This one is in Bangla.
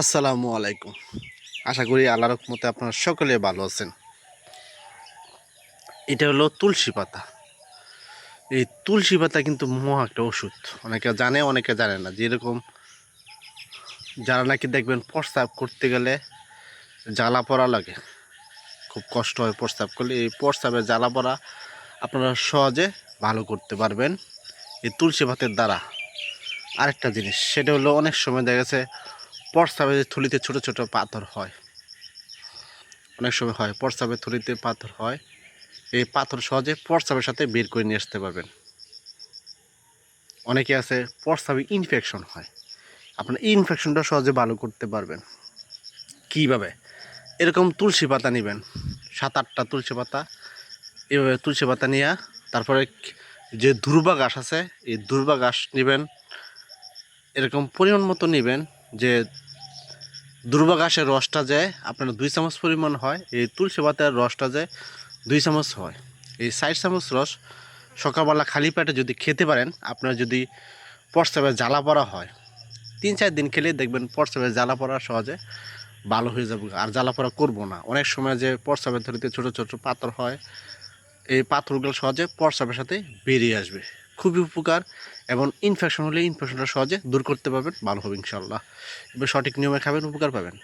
আসসালামু আলাইকুম। আশা করি আল্লাহর রহমতে আপনারা সকলে ভালো আছেন। এটা হলো তুলসী পাতা। এই তুলসী পাতা কিন্তু মহা একটা ওষুধ। অনেকে জানে অনেকে জানে না। যেরকম যারা নাকি দেখবেন প্রস্তাব করতে গেলে জ্বালা পড়া লাগে। খুব কষ্ট হয় প্রস্তাব করলে। এই প্রস্তাবের জ্বালা পড়া আপনারা সহজে ভালো করতে পারবেন। এই তুলসী পাতের দ্বারা। আরেকটা জিনিস, সেটা হলো অনেক সময় দেখা গেছে প্রস্তাবের থলিতে ছোট ছোট পাথর হয়। অনেক সময় হয় প্রস্তাবের থলিতে পাথর হয়। এই পাথর সহজে প্রস্তাবের সাথে বের করে নিয়ে আসতে পারবেন। অনেকে আছে প্রস্তাবে ইনফেকশন হয়। আপনার ইনফেকশনটা সহজে ভালো করতে পারবেন। কীভাবে? এরকম তুলসী পাতা নেবেন। সাত আটটা তুলসী পাতা। এভাবে তুলসী পাতা নিয়ে, তারপরে যে দুর্বা ঘাস আছে, এই দুর্বা ঘাস নেবেন। এরকম পরিমাণ মতো নেবেন যে দুর্বা ঘাসের রসটা যায় আপনার দুই চামচ পরিমাণ হয়, এই তুলসী পাতার রসটা যায় দুই চামচ হয়, এই ষাট চামচ রস সকালবেলা খালি পেটে যদি খেতে পারেন, আপনার যদি প্রস্তাবে জ্বালা পড়া হয়, তিন চার দিন খেলে দেখবেন প্রস্তাবে জ্বালা পড়া সহজে ভালো হয়ে যাবে, আর জ্বালা পড়া করব না। অনেক সময় যে প্রস্তাবের ধরিতে ছোটো ছোটো পাথর হয়, এই পাথরগুলো সহজে প্রস্রাবের সাথে বেরিয়ে আসবে। খুবই উপকার এবং ইনফেকশন হলে ইনফেকশনটা সহজে দূর করতে পারবেন, ভালো হবে ইনশাল্লাহ এবার সঠিক নিয়মে খাবেন, উপকার পাবেন।